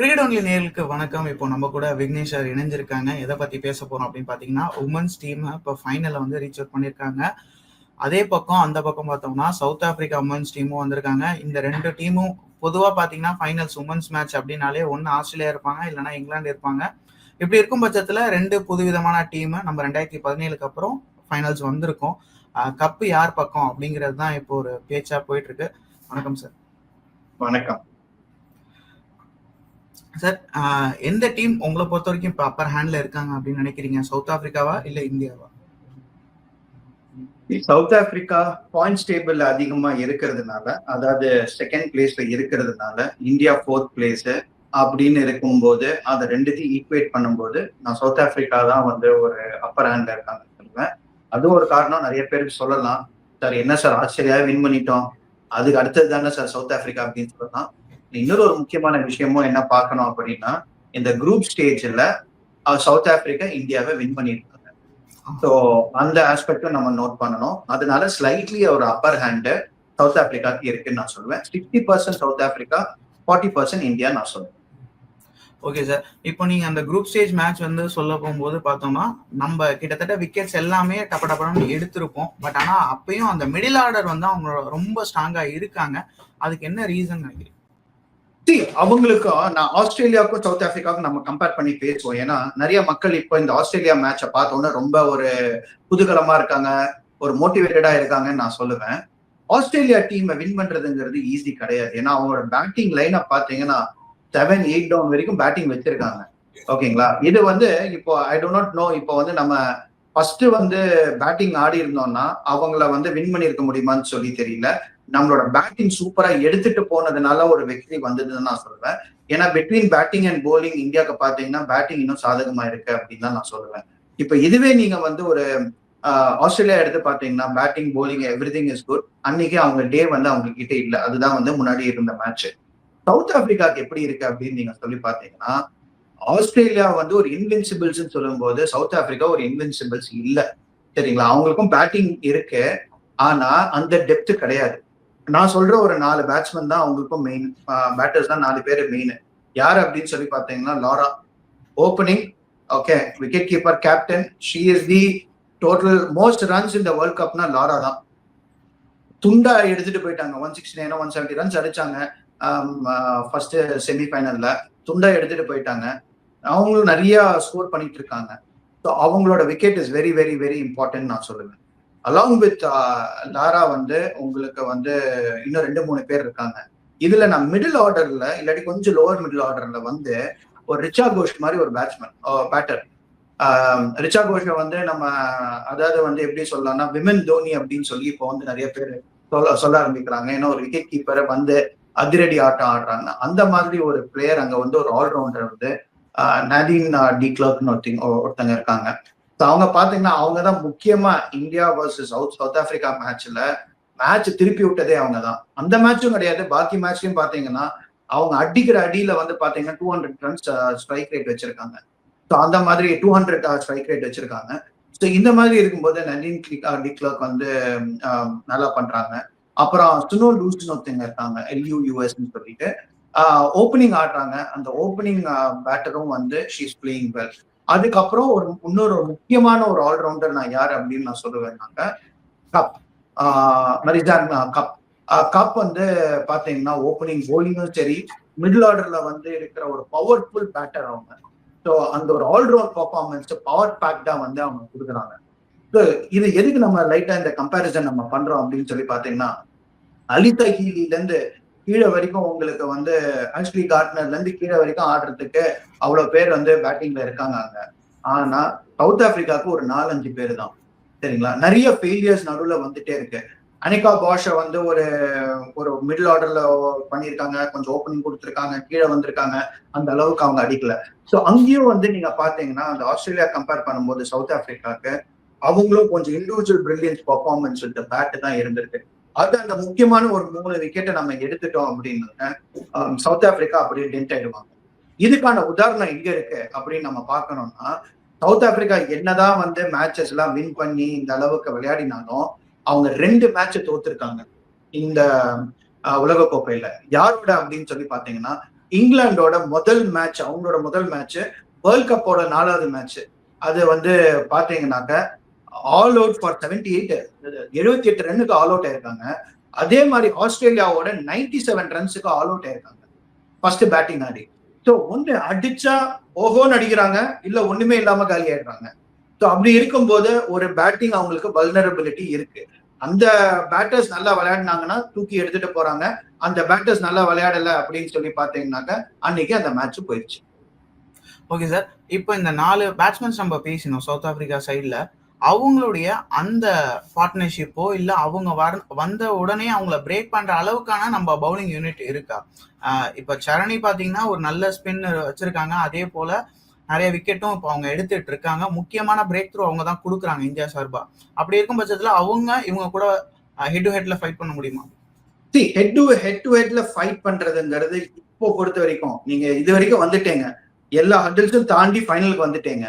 Cricket only நேர்களுக்கு வணக்கம். இப்போ நம்ம கூட விக்னேஷ் சார் இணைஞ்சிருக்காங்க. எதை பத்தி பேச போறோம் அப்படின்னு பாத்தீங்கன்னா உமன்ஸ் டீம் இப்போ ஃபைனல்ல வந்து ரீச் அவுட் பண்ணியிருக்காங்க அதே பக்கம் அந்த பக்கம் பார்த்தோம்னா சவுத் ஆப்பிரிக்கா உமன்ஸ் டீமும் வந்திருக்காங்க. இந்த ரெண்டு டீமும் பொதுவாக பார்த்தீங்கன்னா ஃபைனல்ஸ் உமன்ஸ் மேட்ச் அப்படின்னாலே ஒன்று ஆஸ்திரேலியா இருப்பாங்க இல்லைன்னா இங்கிலாந்து இருப்பாங்க. இப்படி இருக்கும் பட்சத்தில் ரெண்டு புதுவிதமான டீம் நம்ம ரெண்டாயிரத்தி பதினேழுக்கு அப்புறம் ஃபைனல்ஸ் வந்திருக்கோம். கப்பு யார் பக்கம் அப்படிங்கிறது தான் இப்போ ஒரு பேச்சா போயிட்டு இருக்கு. வணக்கம் சார் வணக்கம். சார் எந்த டீம் உங்களை பொறுத்த வரைக்கும் இப்போ அப்பர் ஹேண்ட்ல இருக்காங்க அப்படின்னு நினைக்கிறீங்க? சவுத் ஆப்பிரிக்காவா இல்ல இந்தியாவா? சவுத் ஆப்பிரிக்கா பாயிண்ட்ஸ் டேபிள் அதிகமா இருக்கிறதுனால அதாவது செகண்ட் பிளேஸ்ல இருக்கிறதுனால இந்தியா ஃபோர்த் பிளேஸ் அப்படின்னு இருக்கும்போது அதை ரெண்டுத்தையும் ஈக்குவேட் பண்ணும்போது நான் சவுத் ஆப்பிரிக்கா தான் வந்து ஒரு அப்பர் ஹேண்ட்ல இருக்காங்க சொல்லுவேன். அதுவும் ஒரு காரணம் நிறைய பேருக்கு சொல்லலாம். சார் என்ன சார் ஆஸ்திரேலியாவே வின் பண்ணிட்டோம். அதுக்கு அடுத்தது தானே சார் சவுத் ஆப்பிரிக்கா அப்படின்னு சொல்லலாம். இன்னொரு ஒரு முக்கியமான விஷயமும் என்ன பார்க்கணும் அப்படின்னா இந்த குரூப் ஸ்டேஜ்ல சவுத் ஆப்பிரிக்கா இந்தியாவை வின் பண்ணியிருக்காங்க. ஸோ அந்த ஆஸ்பெக்டும் நம்ம நோட் பண்ணணும். அதனால ஸ்லைட்லி ஒரு அப்பர் ஹேண்டு சவுத் ஆப்பிரிக்காக்கு இருக்குன்னு நான் சொல்லுவேன். Sixty percent South Africa forty percent India நான் சொல்லுவேன். ஓகே சார் இப்போ நீங்க அந்த குரூப் ஸ்டேஜ் மேட்ச் வந்து சொல்ல போகும்போது பார்த்தோம்னா நம்ம கிட்டத்தட்ட விக்கெட்ஸ் எல்லாமே டப்ப டப்படன்னு எடுத்திருப்போம். பட் ஆனா அப்பயும் அந்த மிடில் ஆர்டர் வந்து அவங்க ரொம்ப ஸ்ட்ராங்கா இருக்காங்க. அதுக்கு என்ன ரீசன் நினைக்கிறீங்க? அவங்களுக்கும் நான் ஆஸ்திரேலியாவுக்கும் சவுத் ஆப்பிரிக்காவுக்கும் நம்ம கம்பேர் பண்ணி பேசுவோம். ஏன்னா நிறைய மக்கள் இப்போ இந்த ஆஸ்திரேலியா மேட்சை பார்த்தோன்னே ரொம்ப ஒரு குதூகலமா இருக்காங்க ஒரு மோட்டிவேட்டடா இருக்காங்கன்னு நான் சொல்லுவேன். ஆஸ்திரேலியா டீமை வின் பண்றதுங்கிறது ஈஸி கிடையாது. ஏன்னா அவங்களோட பேட்டிங் லைனை பார்த்தீங்கன்னா செவன் எயிட் டவுன் வரைக்கும் பேட்டிங் வச்சிருக்காங்க. ஓகேங்களா? இது வந்து இப்போ ஐ டோ நாட் நோ இப்போ வந்து நம்ம ஃபர்ஸ்ட் வந்து பேட்டிங் ஆடி இருந்தோம்னா அவங்கள வந்து வின் பண்ணியிருக்க முடியுமான்னு சொல்லி தெரியல. நம்மளோட பேட்டிங் சூப்பரா எடுத்துட்டு போனதுனால ஒரு வெற்றி வந்ததுன்னு நான் சொல்லுவேன். ஏன்னா பிட்வீன் பேட்டிங் அண்ட் போலிங் இந்தியாவுக்கு பாத்தீங்கன்னா பேட்டிங் இன்னும் சாதகமா இருக்கு அப்படின்னு தான் நான் சொல்லுவேன். இப்ப இதுவே நீங்க வந்து ஒரு ஆஸ்திரேலியா எடுத்து பாத்தீங்கன்னா batting bowling everything is good அன்னைக்கு அவங்க டே வந்து அவங்க கிட்ட இல்ல. அதுதான் வந்து முன்னாடி இருந்த மேட்ச் சவுத் ஆப்பிரிக்காக்கு எப்படி இருக்கு அப்படின்னு நீங்க சொல்லி பாத்தீங்கன்னா ஆஸ்திரேலியா வந்து ஒரு இன்வின்சிபிள்ஸ் சொல்லும் போது சவுத் ஆப்பிரிக்கா ஒரு இன்வின்சிபிள்ஸ் இல்ல. சரிங்களா? அவங்களுக்கும் பேட்டிங் இருக்கு. ஆனா அந்த டெப்த் கிடையாது. நான் சொல்ற ஒரு நாலு பேட்ஸ்மேன் தான் அவங்களுக்கும் மெயின் பேட்டர்ஸ் தான் நாலு பேர் மெயின் யார் அப்படின்னு சொல்லி பார்த்தீங்கன்னா Laura. Opening okay wicket keeper captain she is the total most runs இந்த வேர்ல்ட் கப்னா லாரா தான். துண்டா எடுத்துட்டு போயிட்டாங்க. One sixty nine one seventy runs அடிச்சாங்க. ஃபர்ஸ்ட் செமிஃபைனல்ல துண்டா எடுத்துட்டு போயிட்டாங்க. அவங்களும் நிறைய ஸ்கோர் பண்ணிட்டு இருக்காங்க. ஸோ அவங்களோட wicket is very very very important நான் சொல்லுவேன். அலாங் வித் லாரா வந்து உங்களுக்கு வந்து இன்னும் ரெண்டு மூணு பேர் இருக்காங்க. இதுல நான் மிடில் ஆர்டர்ல இல்லாட்டி கொஞ்சம் லோவர் மிடில் ஆர்டர்ல வந்து ஒரு ரிச்சா கோஷ் மாதிரி ஒரு பேட்ஸ்மேன் பேட்டர் ரிச்சா கோஷை வந்து நம்ம அதாவது வந்து எப்படி சொல்லலாம்னா விமன் தோனி அப்படின்னு சொல்லி இப்போ வந்து நிறைய பேர் சொல்ல சொல்ல ஆரம்பிக்கிறாங்க. ஏன்னா ஒரு விக்கெட் கீப்பரை வந்து அதிரடி ஆட்டம் ஆடுறாங்க. அந்த மாதிரி ஒரு பிளேயர் அங்க வந்து ஒரு ஆல்ரவுண்டர் வந்து நதீன் டி கிளர்க்னு ஒருத்தங்க ஒருத்தங்க இருக்காங்க. அவங்க பாத்தீங்கன்னா அவங்க தான் முக்கியமா India versus South South Africa மேட்ச்ல மேட்ச் திருப்பி விட்டதே அவங்க தான் அந்த மேட்சும் கிடையாது. பாக்கி மேட்ச்லயும் பாத்தீங்கன்னா அவங்க அடிக்கிற அடியில வந்து பாத்தீங்கன்னா two hundred runs strike rate வச்சிருக்காங்க. ஸோ அந்த மாதிரி டூ ஹண்ட்ரட் ஸ்ட்ரைக் ரேட் வச்சிருக்காங்க. ஸோ இந்த மாதிரி இருக்கும்போது நலின் டிக்லர்க் uh, வந்து um, நல்லா பண்றாங்க. அப்புறம் சுனோ லூஸ்னு ஒருத்தங்க இருக்காங்க. எல்யூ யூஎஸ்ன்னு சொல்லிட்டு uh, ஓப்பனிங் ஆடுறாங்க. அந்த ஓப்பனிங் பேட்டரும் uh, வந்து ஷீஸ் பிளேயிங் வெல் அதுக்கப்புறம் ஒரு இன்னொரு முக்கியமான ஒரு ஆல்ரவுண்டர் நான் யார் அப்படின்னு நான் சொல்லுவேன்னாங்க கப் மரிஜான் கப் கப் வந்து பாத்தீங்கன்னா ஓப்பனிங் போலிங்கும் சரி மிடில் ஆர்டர்ல வந்து இருக்கிற ஒரு பவர்ஃபுல் பேட்டர் அவங்க. ஸோ அந்த ஒரு ஆல்ரவுண்ட் பர்ஃபார்மன்ஸ் பவர் பேக்டா வந்து அவங்க கொடுக்குறாங்க. ஸோ இது எதுக்கு நம்ம லைட்டா இந்த கம்பேரிசன் நம்ம பண்றோம் அப்படின்னு சொல்லி பாத்தீங்கன்னா அலிதா ஹீலில இருந்து கீழே வரைக்கும் உங்களுக்கு வந்து ஆக்சுவலி கார்ட்னர்ல இருந்து கீழே வரைக்கும் ஆடுறதுக்கு அவ்வளவு பேர் வந்து பேட்டிங்ல இருக்காங்க அங்க. ஆனா சவுத் ஆப்பிரிக்காவுக்கு ஒரு நாலஞ்சு பேர் தான் சரிங்களா? நிறைய ஃபெயிலியர்ஸ் நடுவில் வந்துட்டே இருக்கு. அனிகா பாஷை வந்து ஒரு ஒரு மிடில் ஆர்டர்ல பண்ணியிருக்காங்க. கொஞ்சம் ஓப்பனிங் கொடுத்துருக்காங்க. கீழே வந்திருக்காங்க. அந்த அளவுக்கு அவங்க அடிக்கல. ஸோ அங்கேயும் வந்து நீங்க பாத்தீங்கன்னா அந்த ஆஸ்திரேலியா கம்பேர் பண்ணும்போது சவுத் ஆப்பிரிக்காவுக்கு அவங்களும் கொஞ்சம் இண்டிவிஜுவல் பிரில்லியன்ஸ் பர்ஃபார்மன்ஸ் வித் தான் இருந்திருக்கு. அது அந்த முக்கியமான ஒரு மூணு விக்கெட்டை நம்ம எடுத்துட்டோம் அப்படின்னு சவுத் ஆப்பிரிக்கா அப்படியே டென்ட் ஆயிடுவாங்க. இதுக்கான உதாரணம் எங்க இருக்கு அப்படின்னு நம்ம பார்க்கணும்னா சவுத் ஆப்பிரிக்கா என்னதான் வந்து மேட்சஸ் எல்லாம் வின் பண்ணி இந்த அளவுக்கு விளையாடினாலும் அவங்க ரெண்டு மேட்ச் தோத்துருக்காங்க. இந்த உலக கோப்பையில யாரோட அப்படின்னு சொல்லி பாத்தீங்கன்னா இங்கிலாந்தோட முதல் மேட்ச் அவங்களோட முதல் மேட்ச் வேர்ல்ட் கப்போட நாலாவது மேட்ச் அது வந்து பாத்தீங்கன்னாக்க all out for seventy eight எழுபத்தி எட்டு ரன்னுக்கு ஆல் அவுட் ஆயிருக்காங்க. அதே மாதிரி ஆஸ்திரேலியாவோட நைன்டி செவன் ரன்ஸுக்கு ஆல் அவுட் ஆயிருக்காங்க. ஃபர்ஸ்ட் பேட்டிங் ஆடி. ஸோ ஒன்று அடிச்சா ஓஹோன்னு அடிக்கிறாங்க இல்லை ஒண்ணுமே இல்லாம காலி ஆயிடுறாங்க. ஸோ அப்படி இருக்கும்போது ஒரு பேட்டிங் அவங்களுக்கு வல்னரபிலிட்டி இருக்கு. அந்த பேட்டர்ஸ் நல்லா விளையாடினாங்கன்னா தூக்கி எடுத்துட்டு போறாங்க. அந்த பேட்டர்ஸ் நல்லா விளையாடல அப்படின்னு சொல்லி பார்த்தீங்கன்னாக்க அன்னைக்கு அந்த மேட்ச் போயிடுச்சு ஓகே சார் இப்போ இந்த நாலு பேட்ஸ்மேன்ஸ் நம்ம பேசினோம் சவுத் ஆப்பிரிக்கா சைடில் அவங்களுடைய அந்த பார்ட்னர்ஷிப்போ இல்லை அவங்க வர வந்த உடனே அவங்கள பிரேக் பண்ற அளவுக்கான நம்ம பவுலிங் யூனிட் இருக்கா? இப்போ சரணி பார்த்தீங்கன்னா ஒரு நல்ல ஸ்பின்னர் வச்சிருக்காங்க. அதே போல நிறைய விக்கெட்டும் இப்போ அவங்க எடுத்துட்டு இருக்காங்க. முக்கியமான பிரேக் த்ரூ அவங்க தான் கொடுக்குறாங்க இந்தியா சார்பா. அப்படி இருக்கும் பட்சத்தில் அவங்க இவங்க கூட ஹெட் டு ஹெட்ல ஃபைட் பண்ண முடியுமா? See head to head to ஹெட்ல fight பண்றதுங்கிறது இப்போ பொறுத்த வரைக்கும் நீங்க இது வரைக்கும் வந்துட்டேங்க. எல்லா ஹண்டில்ஸும் தாண்டி ஃபைனலுக்கு வந்துட்டேங்க.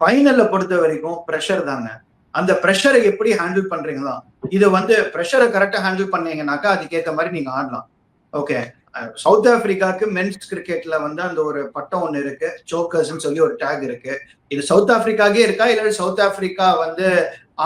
ஃபைனல்ல பொறுத்த வரைக்கும் ப்ரெஷர் தாங்க. அந்த ப்ரெஷரை எப்படி ஹேண்டில் பண்றீங்களா இதை வந்து ப்ரெஷரை கரெக்டா ஹேண்டில் பண்ணீங்கன்னாக்கா அதுக்கேற்ற மாதிரி நீங்க ஆடலாம். ஓகே சவுத் ஆப்பிரிக்காவுக்கு மென்ஸ் கிரிக்கெட்ல வந்து அந்த ஒரு பட்டம் ஒன்று இருக்கு. சோக்கர்ஸ்னு சொல்லி ஒரு டேக் இருக்கு. இது சவுத் ஆப்பிரிக்காவே இருக்கா? இல்லை சவுத் ஆப்பிரிக்கா வந்து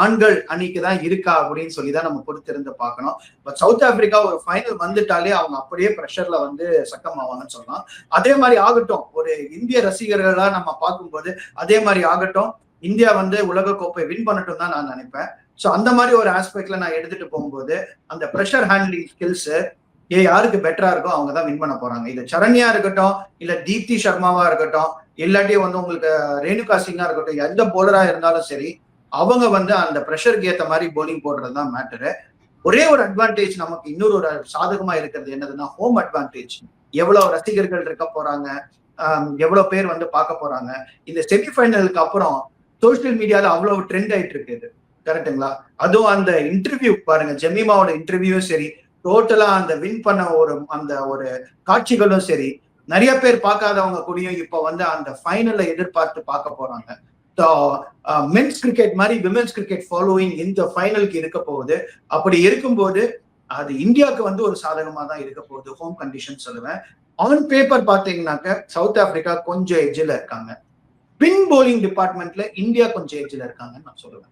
ஆண்கள் அணிக்கு தான் இருக்கா அப்படின்னு சொல்லி தான் நம்ம பொறுத்திருந்து பார்க்கணும். பட் சவுத் ஆப்பிரிக்கா ஒரு ஃபைனல் வந்துட்டாலே அவங்க அப்படியே ப்ரெஷர்ல வந்து சக்கம் ஆவாங்கன்னு சொல்லலாம். அதே மாதிரி ஆகட்டும். ஒரு இந்திய ரசிகர்களா நம்ம பார்க்கும்போது அதே மாதிரி ஆகட்டும். இந்தியா வந்து உலக கோப்பை வின் பண்ணட்டும் தான் நான் நினைப்பேன். ஸோ அந்த மாதிரி ஒரு ஆஸ்பெக்ட்ல நான் எடுத்துட்டு போகும்போது அந்த ப்ரெஷர் ஹேண்ட்லிங் ஸ்கில்ஸ் ஏ யாருக்கு பெட்டரா இருக்கோ அவங்க தான் வின் பண்ண போறாங்க. இது சரண்யா இருக்கட்டும் இல்ல தீப்தி சர்மாவா இருக்கட்டும் இல்லாட்டி வந்து உங்களுக்கு ரேணுகா சிங்கா இருக்கட்டும் எந்த போலரா இருந்தாலும் சரி அவங்க வந்து அந்த ப்ரெஷருக்கு ஏற்ற மாதிரி போலிங் போடுறது தான் மேட்டரு ஒரே ஒரு அட்வான்டேஜ் நமக்கு இன்னொரு ஒரு சாதகமா இருக்கிறது என்னதுன்னா ஹோம் அட்வான்டேஜ் எவ்வளவு ரசிகர்கள் இருக்க போறாங்க எவ்வளவு பேர் வந்து பார்க்க போறாங்க. இந்த செமிஃபைனலுக்கு அப்புறம் சோசியல் மீடியால அவ்வளவு ட்ரெண்ட் ஆயிட்டு இருக்குது கரெக்டுங்களா அதுவும் அந்த இன்டர்வியூ பாருங்க ஜெமிமாவோட இன்டர்வியூவும் சரி டோட்டலா அந்த வின் பண்ண ஒரு அந்த ஒரு காட்சிகளும் சரி நிறைய பேர் பார்க்காதவங்க கூடயும் இப்ப வந்து அந்த ஃபைனலை எதிர்பார்த்து பார்க்க போறாங்க. மென்ஸ் கிரிக்கெட் uh, மாதிரி விமென்ஸ் கிரிக்கெட் ஃபாலோவிங் இந்த ஃபைனலுக்கு இருக்க போகுது. அப்படி இருக்கும்போது அது இந்தியாவுக்கு வந்து ஒரு சாதகமா தான் இருக்க போகுது. ஹோம் கண்டிஷன் சொல்லுவேன். ஆன் பேப்பர் பார்த்தீங்கன்னாக்க சவுத் ஆப்பிரிக்கா கொஞ்சம் எஜ்ஜில் இருக்காங்க. பின் போலிங் டிபார்ட்மெண்ட்ல இந்தியா கொஞ்சம் எஜ்ஜில் இருக்காங்கன்னு நான் சொல்லுவேன்.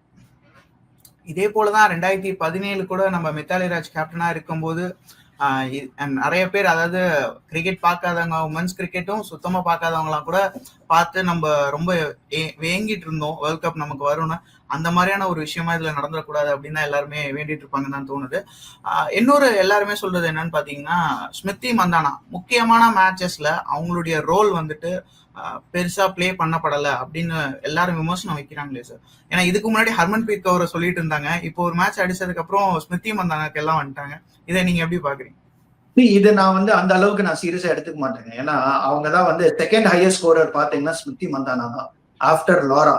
இதே போலதான் ரெண்டாயிரத்தி பதினேழு கூட நம்ம மித்தாலி ராஜ் கேப்டனா இருக்கும்போது நிறைய பேர் அதாவது கிரிக்கெட் பார்க்காதவங்க உமன்ஸ் கிரிக்கெட்டும் சுத்தமா பார்க்காதவங்களாம் கூட பார்த்து நம்ம ரொம்ப வேங்கிட்டு இருந்தோம். வேர்ல்ட் கப் நமக்கு வரும்னு. அந்த மாதிரியான ஒரு விஷயமா இதுல நடந்துடக்கூடாது அப்படின்னு தான் எல்லாருமே வேண்டிட்டு இருப்பாங்கன்னு தான் தோணுது. இன்னொரு எல்லாருமே சொல்றது என்னன்னு பாத்தீங்கன்னா ஸ்மிருதி மந்தானா முக்கியமான மேட்சஸ்ல அவங்களுடைய ரோல் வந்துட்டு பெருசா பிளே பண்ணப்படல அப்படின்னு எல்லாரும் விமர்சனம் வைக்கிறாங்களே சார் ஏன்னா இதுக்கு முன்னாடி ஹர்மன் பிரீத் அவரை சொல்லிட்டு இருந்தாங்க. இப்போ ஒரு மேட்ச் அடிச்சதுக்கு அப்புறம் ஸ்மிருதி மந்தானாக்கு எல்லாம் வந்துட்டாங்க. இதை நீங்க எப்படி பாக்குறீங்க? இது நான் வந்து அந்த அளவுக்கு நான் சீரியஸா எடுத்துக்க மாட்டேங்க. ஏன்னா அவங்க தான் வந்து செகண்ட் ஹையஸ்ட் ஸ்கோரர் பாத்தீங்கன்னா ஸ்மிருதி மந்தானா தான். ஆஃப்டர் லாரா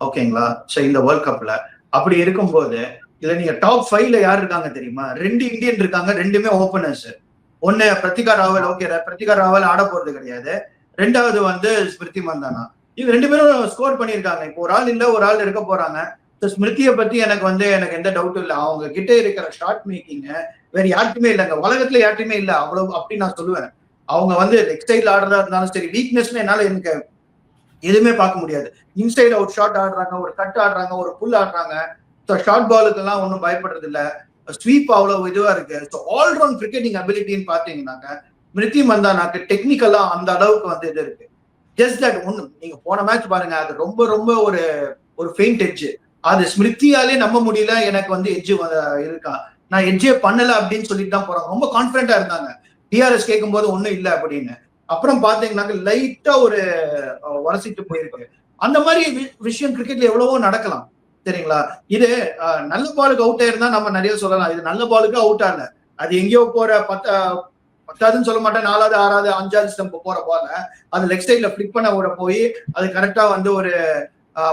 ஓகேங்களா? ஸோ இந்த வேர்ல்ட் கப்ல அப்படி இருக்கும்போது இதுல நீங்க டாப் ஃபைவ்ல யார் இருக்காங்க தெரியுமா? ரெண்டு இந்தியன் இருக்காங்க ரெண்டுமே ஓப்பனர்ஸ் ஒன்னு பிரத்திகா ராவல் ஓகே பிரத்திகா ராவல் ஆட போறது கிடையாது. ரெண்டாவது வந்து ஸ்மிருதி மந்தானா. இது ரெண்டு பேரும் ஸ்கோர் பண்ணியிருக்காங்க. இப்போ ஒரு ஆள் இல்ல ஒரு ஆள் இருக்க போறாங்க. ஸ்மிருதியை பத்தி எனக்கு வந்து எனக்கு எந்த டவுட்டும் இல்லை. அவங்க கிட்ட இருக்கிற ஷார்ட் மேக்கிங் வேற யாருக்குமே இல்லைங்க. உலகத்துல யாருக்குமே இல்லை. அவ்வளவு அப்படின்னு நான் சொல்லுவேன். அவங்க வந்து லெக் சைட்ல ஆடுறதா இருந்தாலும் சரி வீக்னஸ்னு என்னால எனக்கு எதுவுமே பார்க்க முடியாது. இன்சைட் அவுட் ஷாட் ஆடுறாங்க ஒரு கட் ஆடுறாங்க ஒரு புல் ஆடுறாங்க. ஸோ ஷார்ட் பாலுக்கு எல்லாம் ஒன்றும் பயப்படுறது இல்லை. ஸ்வீப் அவ்வளவு இதுவா இருக்கு. ஸோ ஆல்ரவுண்ட் கிரிக்கெட்டிங் அபிலிட்டின்னு பாத்தீங்கன்னாக்க மிருத்தி மந்தானாக்கு டெக்னிக்கலா அந்த அளவுக்கு வந்து இது இருக்கு. ஜஸ்ட் தட் ஒன்று நீங்க போன மேட்ச் பாருங்க. அது ரொம்ப ரொம்ப ஒரு ஒரு ஃபெயிண்ட் எட்ஜு அது ஸ்மிருத்தியாலே நம்ப முடியல. எனக்கு வந்து எட்ஜ் இருக்கா. நான் எட்ஜே பண்ணல அப்படின்னு சொல்லிட்டு தான் போறாங்க. ரொம்ப கான்பிடண்டா இருந்தாங்க. டிஆர்எஸ் கேட்கும் போது ஒண்ணும் இல்லை அப்படின்னு. அப்புறம் பாத்தீங்கன்னாக்க லைட்டா ஒரு உரசிட்டு போயிருக்கு. அந்த மாதிரி விஷயம் கிரிக்கெட்ல எவ்வளவோ நடக்கலாம். சரிங்களா? இது நல்ல பாலுக்கு அவுட் ஆயிருந்தா நம்ம நிறைய சொல்லலாம். இது நல்ல பாலுக்கு அவுட் ஆகல. அது எங்கேயோ போற பத்த பத்தாவதுன்னு சொல்ல மாட்டேன். நாலாவது ஆறாவது அஞ்சாவது ஸ்டெம்ப் போற போல அது லெக் சைட்ல பிளிக் பண்ண விட போய் அது கரெக்டா வந்து ஒரு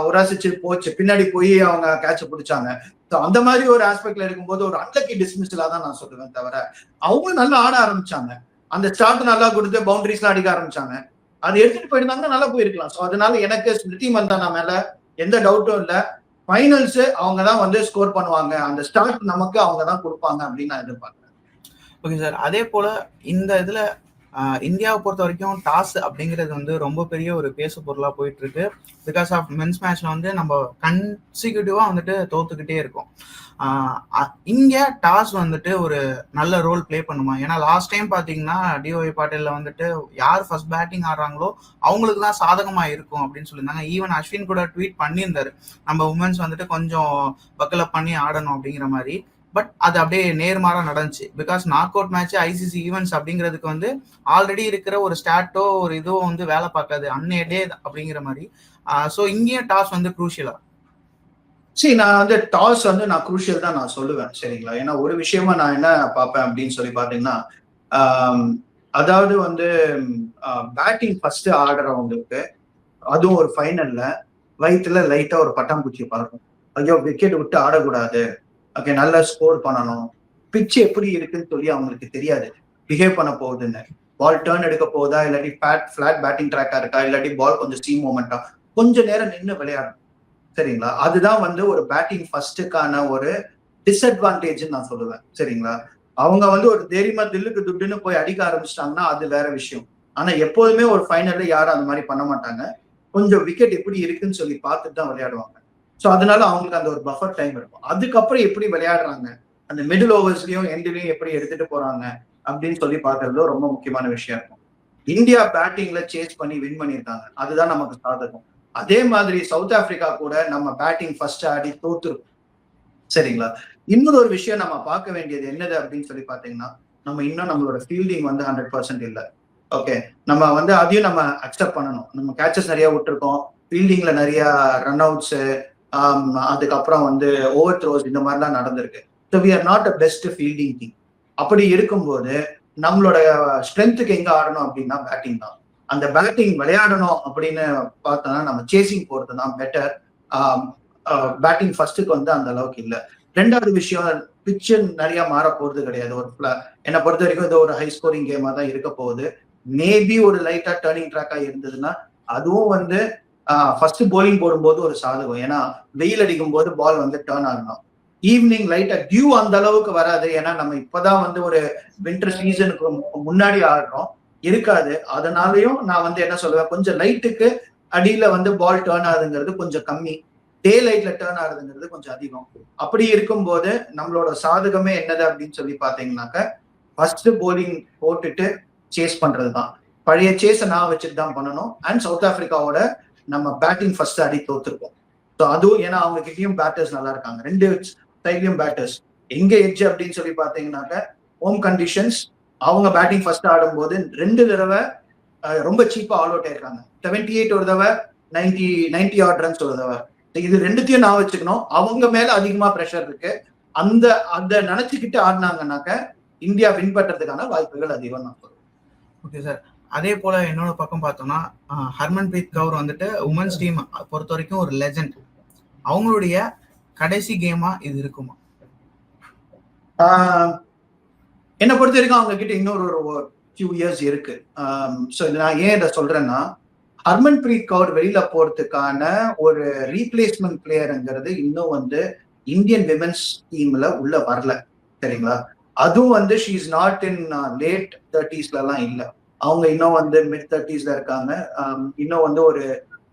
உராசிச்சு போச்சு. பின்னாடி போய் அவங்க கேட்ச பிடிச்சாங்க. ஸோ அந்த மாதிரி ஒரு ஆஸ்பெக்ட்ல இருக்கும்போது ஒரு அன்லக்கி டிஸ்மிஸ்லா தான் நான் சொல்லுவேன் தவிர அவங்களும் நல்லா ஆட ஆரம்பிச்சாங்க. அந்த ஸ்டார்ட் நல்லா கொடுத்து பவுண்டரிஸ்லாம் அடிக்க ஆரம்பிச்சாங்க. அது எடுத்துட்டு போயிருந்தாங்கன்னா நல்லா போயிருக்கலாம். ஸோ அதனால எனக்கு ஸ்மிருதி மந்தானா மேல எந்த டவுட்டும் இல்லை. ஃபைனல்ஸ் அவங்க தான் வந்து ஸ்கோர் பண்ணுவாங்க. அந்த ஸ்டார்ட் நமக்கு அவங்க தான் கொடுப்பாங்க அப்படின்னு நான் எதிர்பார்க்கிறேன். ஓகே சார் அதே போல இந்த இதுல இந்தியாவை பொறுத்த வரைக்கும் டாஸ் அப்படிங்கிறது வந்து ரொம்ப பெரிய ஒரு பேசு பொருளாக போயிட்டு இருக்கு பிகாஸ் ஆஃப் மென்ஸ் மேட்ச்ல வந்து நம்ம கன்சிக்யூட்டிவா வந்துட்டு தோத்துக்கிட்டே இருக்கோம். இங்கே டாஸ் வந்துட்டு ஒரு நல்ல ரோல் ப்ளே பண்ணுமா? ஏன்னா லாஸ்ட் டைம் பார்த்தீங்கன்னா டிஓஐ பாட்டில வந்துட்டு யார் ஃபர்ஸ்ட் பேட்டிங் ஆடுறாங்களோ அவங்களுக்கு தான் சாதகமாக இருக்கும் அப்படின்னு சொல்லியிருந்தாங்க. ஈவன் அஸ்வின் கூட ட்வீட் பண்ணியிருந்தாரு. நம்ம உமன்ஸ் வந்துட்டு கொஞ்சம் பக்கலப் பண்ணி ஆடணும் அப்படிங்கிற மாதிரி. பட் அது அப்படியே நேர்மாறாக நடந்துச்சு. Because knockout match ICC events அப்படிங்கிறதுக்கு வந்து ஆல்ரெடி இருக்கிற ஒரு ஸ்டாட்டோ ஒரு இதுவோ வந்து வேலை பார்க்காது. அன்னே டே அப்படிங்கிற மாதிரி. ஸோ இங்கேயும் டாஸ் வந்து குரூஷியலா சரி நான் வந்து டாஸ் வந்து நான் குரூஷியல் தான் நான் சொல்லுவேன் சரிங்களா? ஏன்னா ஒரு விஷயமா நான் என்ன பார்ப்பேன் அப்படின்னு சொல்லி பார்த்தீங்கன்னா அதாவது வந்து பேட்டிங் ஃபர்ஸ்ட் ஆடுறவங்களுக்கு அதுவும் ஒரு ஃபைனல்ல வயிற்றுல லைட்டா ஒரு பட்டாம்பூச்சி பறக்கும். ஐயோ விக்கெட் விட்டு ஆடக்கூடாது. ஓகே நல்லா ஸ்கோர் பண்ணணும். பிச் எப்படி இருக்குன்னு சொல்லி அவங்களுக்கு தெரியாது. பிஹேவ் பண்ண போகுதுன்னு பால் டேர்ன் எடுக்க போகுதா இல்லாட்டி ஃபேட் ஃபிளாட் பேட்டிங் ட்ராக்கா இருக்கா இல்லாட்டி பால் கொஞ்சம் ஸ்டீம் மூமெண்டா கொஞ்ச நேரம் நின்று விளையாடணும். சரிங்களா? அதுதான் வந்து ஒரு பேட்டிங் ஃபர்ஸ்டுக்கான ஒரு டிஸ்அட்வான்டேஜ்னு நான் சொல்லுவேன். சரிங்களா? அவங்க வந்து ஒரு தெரியுமா தில்லுக்கு துட்டுன்னு போய் அடிக்க ஆரம்பிச்சிட்டாங்கன்னா அது வேற விஷயம். ஆனா எப்போதுமே ஒரு ஃபைனல்ல யாரும் அந்த மாதிரி பண்ண மாட்டாங்க. கொஞ்சம் விக்கெட் எப்படி இருக்குன்னு சொல்லி பார்த்துட்டு தான் விளையாடுவாங்க. ஸோ அதனால அவங்களுக்கு அந்த ஒரு பஃபர் டைம் இருக்கும். அதுக்கப்புறம் எப்படி விளையாடுறாங்க? அந்த மிடில் ஓவர்ஸ்லயும் எண்ட்லயும் எப்படி எடுத்துட்டு போறாங்க? அப்படின்னு சொல்லி பார்க்கறது ரொம்ப முக்கியமான விஷயம் இருக்கும். இந்தியா பேட்டிங்ல சேஸ் பண்ணி வின் பண்ணியிருக்காங்க. அதுதான் நமக்கு சாதகம். அதே மாதிரி சவுத் ஆப்பிரிக்கா கூட நம்ம பேட்டிங் ஃபர்ஸ்ட் ஆடி தோத்துருக்கோம் சரிங்களா? இன்னொரு ஒரு விஷயம் நம்ம பார்க்க வேண்டியது என்னது அப்படின்னு சொல்லி பாத்தீங்கன்னா நம்ம இன்னும் நம்மளோட ஃபீல்டிங் வந்து ஹண்ட்ரட் பர்சன்ட் இல்லை. ஓகே நம்ம வந்து அதையும் நம்ம அக்செப்ட் பண்ணணும். நம்ம கேச்சஸ் நிறைய விட்டுருக்கோம். ஃபீல்டிங்ல நிறைய ரன் அவுட்ஸ் அதுக்கப்புறம் வந்து ஓவர் த்ரோஸ் இந்த மாதிரிலாம் நடந்திருக்கு. So we are not a best fielding team அப்படி இருக்கும்போது நம்மளோட ஸ்ட்ரென்த்துக்கு எங்க ஆடணும் அப்படின்னா பேட்டிங் தான். அந்த பேட்டிங் விளையாடணும் அப்படின்னு பார்த்தோம்னா நம்ம சேசிங் போறது தான் பெட்டர் பேட்டிங் ஃபர்ஸ்ட்டுக்கு வந்து அந்த அளவுக்கு இல்லை. ரெண்டாவது விஷயம் பிச்சு நிறைய மாற போறது கிடையாது. ஒரு என்னை பொறுத்த வரைக்கும் இது ஒரு ஹை ஸ்கோரிங் கேமா தான் இருக்க போகுது. மேபி ஒரு லைட்டா டேர்னிங் ட்ராக்கா இருந்ததுன்னா அதுவும் வந்து ஃபர்ஸ்ட் போலிங் போடும்போது ஒரு சாதகம். ஏன்னா வெயில் அடிக்கும் போது பால் வந்து டேர்ன் ஆகணும். ஈவினிங் லைட்டா டியூ அந்த அளவுக்கு வராது. ஏன்னா நம்ம இப்பதான் வந்து ஒரு வின்டர் சீசனுக்கு முன்னாடி ஆடுறோம். இருக்காது. அதனாலயும் நான் வந்து என்ன சொல்லுவேன்? கொஞ்சம் லைட்டுக்கு அடியில வந்து பால் டேர்ன் ஆகுதுங்கிறது கொஞ்சம் கம்மி. டே லைட்ல டேர்ன் ஆகுதுங்கிறது கொஞ்சம் அதிகம். அப்படி இருக்கும்போது நம்மளோட சாதகமே என்னது அப்படின்னு சொல்லி பாத்தீங்கன்னாக்க ஃபர்ஸ்ட் போலிங் போட்டுட்டு சேஸ் பண்றது தான் பழைய சேஸை நான் வச்சுட்டு தான் பண்ணணும் அண்ட் சவுத் ஆப்பிரிக்காவோட நம்ம பேட்டிங் ஃபர்ஸ்ட் ஆடி தோத்துருக்கோம் ஸோ அதுவும் ஏன்னா அவங்க கிட்டயும் பேட்டர்ஸ் நல்லா இருக்காங்க. ரெண்டு சைட்லயும் பேட்டர்ஸ் எங்க எட்ஜ் அப்படின்னு சொல்லி பார்த்தீங்கன்னாக்க ஹோம் கண்டிஷன்ஸ் அவங்க பேட்டிங் ஃபர்ஸ்ட் ஆடும்போது ரெண்டு தடவை ரொம்ப சீப்பா ஆல் அவுட் ஆயிருக்காங்க. செவன்டி எயிட் ஒரு தடவை நைன்டி நைன்டி ஆட் ரன்ஸ் ஒரு தடவை. இது ரெண்டுத்தையும் நான் வச்சுக்கணும். அவங்க மேல அதிகமா ப்ரெஷர் இருக்கு. அந்த அந்த நினைச்சுக்கிட்டு ஆடினாங்கன்னாக்க இந்தியா வின் பண்றதுக்கான வாய்ப்புகள் அதிகம் நான் ஓகே சார் அதே போல இன்னொரு பக்கம் பார்த்தோம்னா ஹர்மன் பிரீத் கவுர் வந்துட்டு உமன்ஸ் டீம் பொறுத்த வரைக்கும் ஒரு லெஜண்ட் அவங்களுடைய கடைசி கேமா இது இருக்குமா? என்னை பொறுத்த வரைக்கும் அவங்க கிட்ட இன்னொரு ஒரு ஃபியூ இயர்ஸ் இருக்கு. ஸோ நான் ஏன் இதை சொல்றேன்னா ஹர்மன் பிரீத் கவுர் வெளியில போறதுக்கான ஒரு ரீப்ளேஸ்மெண்ட் பிளேயருங்கிறது இன்னும் வந்து இந்தியன் விமன்ஸ் டீம்ல உள்ள வரல. சரிங்களா? அதுவும் வந்து she is not in late தேர்ட்டிஸ்ல எல்லாம் இல்லை. அவங்க இன்னும் வந்து மிட் தேர்ட்டிஸ்ல இருக்காங்க. இன்னும் வந்து ஒரு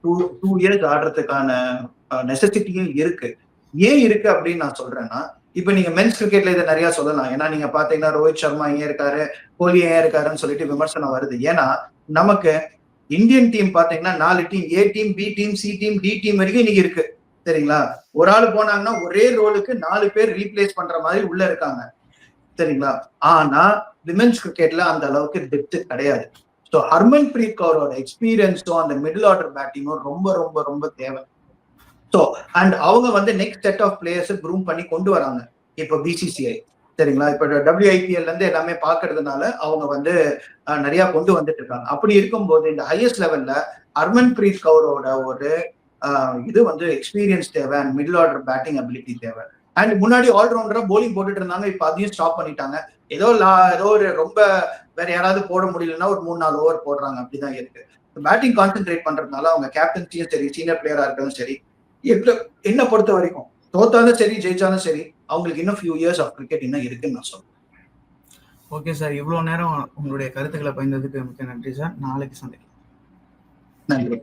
டூ டூ இயர்ஸ் ஆடுறதுக்கான நெசசிட்டியும் இருக்கு. ஏன் இருக்கு அப்படின்னு நான் சொல்றேன்னா இப்ப நீங்க மென்ஸ் கிரிக்கெட்ல இதை நிறைய சொல்லலாம். ஏன்னா நீங்க பாத்தீங்கன்னா ரோஹித் சர்மா ஏன் இருக்காரு கோலி ஏன் இருக்காருன்னு சொல்லிட்டு விமர்சனம் வருது. ஏன்னா நமக்கு இந்தியன் டீம் பாத்தீங்கன்னா நாலு team A team B team C team D team வரைக்கும் இன்னைக்கு இருக்கு. சரிங்களா? ஒரு ஆள் போனாங்கன்னா ஒரே ரோலுக்கு நாலு பேர் ரீப்ளேஸ் பண்ற மாதிரி உள்ள இருக்காங்க. சரிங்களா? ஆனா விமென்ஸ் கிரிக்கெட்ல அந்த அளவுக்கு டெப்த் கிடையாது. ஸோ ஹர்மன் பிரீத் கவுரோட எக்ஸ்பீரியன்ஸும் அந்த மிடில் ஆர்டர் பேட்டிங்கும் ரொம்ப ரொம்ப ரொம்ப தேவை. ஸோ அண்ட் அவங்க வந்து next set of players groom பண்ணி கொண்டு வராங்க. இப்போ பிசிசிஐ சரிங்களா? இப்போ டபிள்யூஐபிஎல் இருந்து எல்லாமே பாக்குறதுனால அவங்க வந்து நிறைய கொண்டு வந்துட்டு இருக்காங்க. அப்படி இருக்கும்போது இந்த ஹையஸ்ட் லெவல்ல ஹர்மன் பிரீத் கவுரோட ஒரு இது வந்து எக்ஸ்பீரியன்ஸ் தேவை and middle order batting ability தேவை. அண்ட் முன்னாடி ஆல்ரவுண்டரா போலிங் போட்டுட்டு இருந்தாங்க இப்போ அதையும் ஸ்டாப் பண்ணிட்டாங்க. ஏதோ ஏதோ ஒரு ரொம்ப வேற யாராவது போட முடியலன்னா ஒரு மூணு நாலு ஓவர் போடுறாங்க. அப்படிதான் இருக்கு. பேட்டிங் கான்சென்ட்ரேட் பண்றதுனால அவங்க கேப்டன்சியும் சரி சீனியர் பிளேயரா இருக்கவும் சரி என்ன பொறுத்த வரைக்கும் தோத்தாலும் சரி ஜெயிச்சாலும் சரி அவங்களுக்கு இன்னும் ஃபியூ இயர்ஸ் ஆஃப் கிரிக்கெட் இன்னும் இருக்குன்னு நான் சொல்றேன். ஓகே சார் இவ்வளோ நேரம் உங்களுடைய கருத்துக்களை பயந்ததுக்கு மிக்க நன்றி சார் நாளைக்கு சந்திக்கலாம். நன்றி.